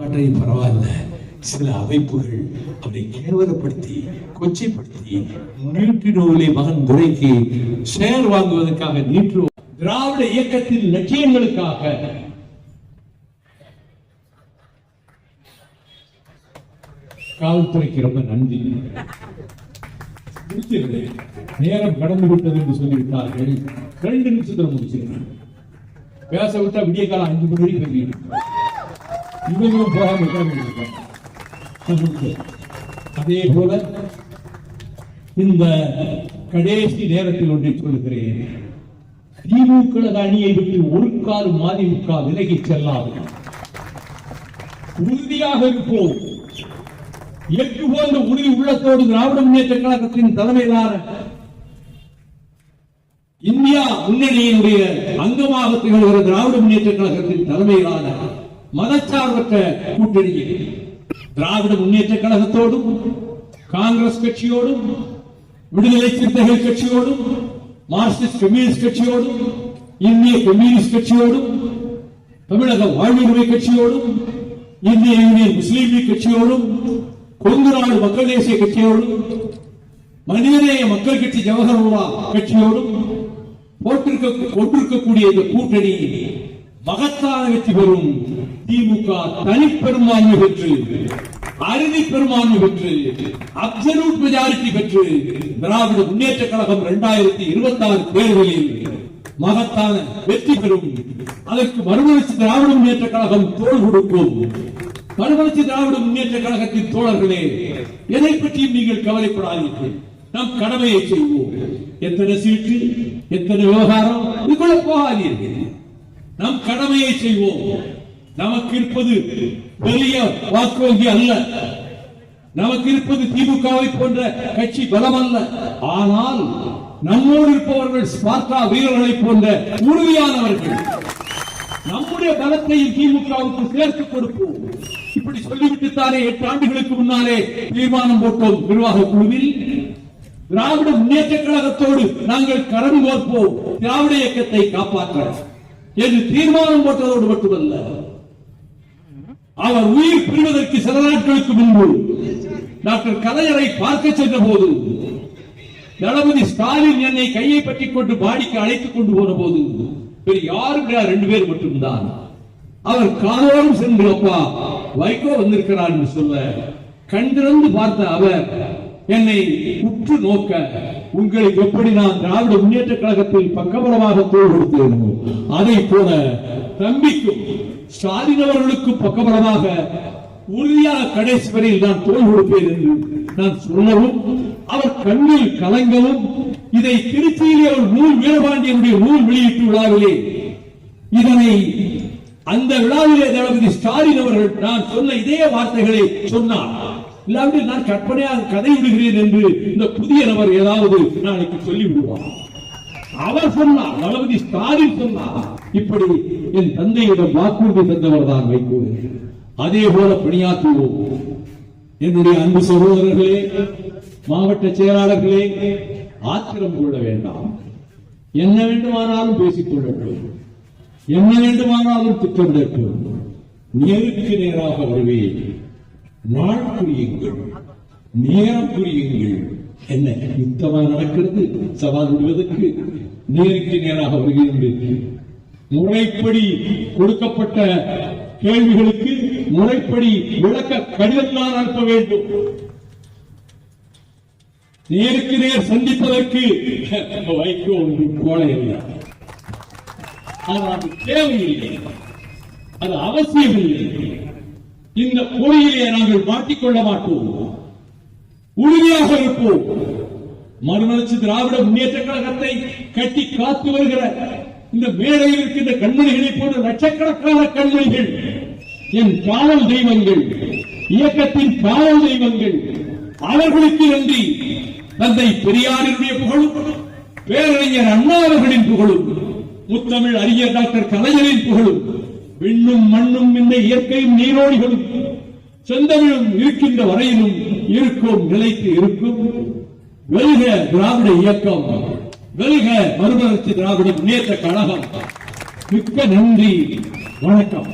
நாட்டையும் பரவாயில்ல. சில அமைப்புகள் அவரை கேவலப்படுத்தி கொச்சைப்படுத்தி நீட்டு நூலை மகன் துரைக்கு ஷேர் வாங்குவதற்காக நீட்டு திராவிட இயக்கத்தின் லட்சியங்களுக்காக. காவல்துறைக்கு ரொம்ப நன்றி. நேரம் கடந்து விட்டது என்று சொல்லிவிட்டார்கள். ரெண்டு நிமிஷத்தில் முடிச்சிருக்கேன் பேச விட்டா விடிய காலம் அஞ்சு மணி வரைக்கும் பேசிட்டு இவங்களும் போகாம உட்கார்ந்து அதே போல இந்த கடைசி நேரத்தில் ஒன்றை சொல்கிறேன் திமுக அணியை விட்டு ஒரு கால் மதிமுக விலகி செல்லாது. உறுதியாக இருப்போம். எட்டு போன்ற உறுதி உள்ளத்தோடு திராவிட முன்னேற்ற கழகத்தின் தலைமையிலான இந்தியா முன்னணியினுடைய அங்கமாக திகழ்கிற திராவிட முன்னேற்ற கழகத்தின் தலைமையிலான மதச்சார்பற்ற கூட்டணியில் திராவிட முன்னேற்ற கழகத்தோடும் காங்கிரஸ் கட்சியோடும் விடுதலை சிறுத்தைகள் கட்சியோடும் மார்க்சிஸ்ட் கம்யூனிஸ்ட் கட்சியோடும் இந்திய கம்யூனிஸ்ட் கட்சியோடும் தமிழக வாழ்வுரிமை கட்சியோடும் இந்திய யூனியன் முஸ்லீம் லீக் கட்சியோடும் கொங்கு நாடு மக்கள் தேசிய கட்சியோடும் மனிதநேய மக்கள் கட்சி ஜவஹர்லா கட்சியோடும் போட்டிருக்க கொண்டிருக்கக்கூடிய இந்த கூட்டணி மகத்தான வெற்றி பெறும். திமுக தனிப்பெரும்பான்மை பெற்று அறுதி பெரும்பான்மை பெற்று அப்சல்யூட் மெஜாரிட்டி பெற்று திராவிட முன்னேற்ற கழகம் இரண்டாயிரத்தி இருபத்தி ஆறு தேர்தலில் மகத்தான வெற்றி பெறும். அதற்கு மறுமலர்ச்சி திராவிட முன்னேற்ற கழகம் தோல் கொடுக்கும். மறுமலர்ச்சி திராவிட முன்னேற்ற கழகத்தின் தோழர்களே எதை பற்றியும் நீங்கள் கவலைப்படாதீர்கள். நாம் கடமையை செய்வோம். எத்தனை சீட்டு எத்தனை விவகாரம் இதுக்குள்ள போகாதீர்கள். நம் கடமையை செய்வோம். நமக்கு இருப்பது பெரிய வாக்கு வங்கி அல்ல. நமக்கு இருப்பது திமுகவை போன்ற கட்சி பலம் அல்ல ஆனால் நம்மோடு இருப்பவர்கள் ஸ்பார்டா வீரர்களை போன்ற உறுதியானவர்கள். நம்முடைய பலத்தையும் திமுகவுக்கு சேர்த்து கொடுப்போம். இப்படி சொல்லிவிட்டு தானே எட்டு ஆண்டுகளுக்கு முன்னாலே தீர்மானம் போட்டோம் நிர்வாக குழுவில். திராவிட முன்னேற்ற கழகத்தோடு நாங்கள் கரம் கோர்ப்போம் திராவிட இயக்கத்தை காப்பாற்ற. என்று தீர்மானம் போட்டதோடு மட்டுமல்ல அவர் உயிர் பிரிவதற்கு சில நாட்களுக்கு முன்பு டாக்டர் கலைஞரை பார்க்க சென்ற போது தளபதி ஸ்டாலின் என்னை கையை பற்றிக் கொண்டு பாடிக்கு அழைத்துக் கொண்டு போன போது வேறு யாரும் கிடையாது ரெண்டு பேர் மட்டும்தான். அவர் காதோடும் சென்று அப்பா வைகோ வந்திருக்கிறார் என்று சொல்ல கண்டிருந்து பார்த்த அவர் என்னை உற்று நோக்க உங்களுக்கு எப்படி நான் திராவிட முன்னேற்ற கழகத்தில் பக்கபலமாக தோல் கொடுத்தேனோ அதை போல தம்பிக்கும் ஸ்டாலின் அவர்களுக்கும் பக்கபலமாக உறுதியாக கடைசி வரையில் நான் தோல் கொடுப்பேன் என்று நான் சொல்லவும் அவர் கண்ணில் கலங்கவும் இதை திருச்சியிலே ஒரு நூல் வீரபாண்டியனுடைய நூல் வெளியீட்டு விழாவிலே இதனை அந்த விழாவிலே தளபதி ஸ்டாலின் அவர்கள் நான் சொன்ன இதே வார்த்தைகளை சொன்னார். இல்லாவிட்டு நான் கற்பனையாக கதை விடுகிறேன் என்று இந்த புதிய நபர் ஏதாவது நாளைக்கு சொல்லி விடுவார் அவர் சொன்னார் தளபதி ஸ்டாலின் சொன்னார். இப்படி என் தந்தையிடம் வாக்குறுதி தந்தவர் தான் வைகோ அதே போல பணியாற்றுவோம். என்னுடைய அன்பு சகோதரர்களே மாவட்ட செயலாளர்களே ஆத்திரம் கொள்ள வேண்டாம். என்ன வேண்டுமானாலும் பேசிக் கொள்ளட்டும். என்ன வேண்டுமானாலும் திட்டமிடட்டும். நேருக்கு நேராக வருவேன். நாள் புரியுங்கள் நேரம் புரியுங்கள் என்ன யுத்தமா நடக்கிறது? சவால் விடுவதற்கு நேருக்கு நேராக வருகிறது முறைப்படி கொடுக்கப்பட்ட கேள்விகளுக்கு முறைப்படி விளக்க கடிதம் தான் அனுப்ப வேண்டும். நேருக்கு நேர் சந்திப்பதற்கு வைக்கோ ஒன்று கோலை இல்லை. அது தேவையில்லை. அது அவசியமில்லை. இந்த பொறியிலே நாங்கள் மாட்டிக்கொள்ள மாட்டோம் உறுதியாக இருப்போம். மறுமலர்ச்சி திராவிட முன்னேற்ற கழகத்தை கட்டி காத்து வருகிற இந்த மேடையில் இருக்கின்ற கண்மணிகளை போன்ற லட்சக்கணக்கான கண்மணிகள் என் காவல் தெய்வங்கள் இயக்கத்தின் காவல் தெய்வங்கள் அவர்களுக்கு நன்றி. தந்தை பெரியாரினுடைய புகழும் பேரறிஞர் அண்ணா அவர்களின் புகழும் முத்தமிழ் அறிஞர் டாக்டர் கலைஞரின் புகழும் விண்ணும் மண்ணும் இந்த இயற்கையும் நீரோடிகளும் செந்தமிழும் இருக்கின்ற வரையிலும் இருக்கும் நிலைக்கு இருக்கும். வெல்க திராவிட இயக்கம். வெல்க மறுமலர்ச்சி திராவிட முன்னேற்ற கழகம். மிக்க நன்றி. வணக்கம்.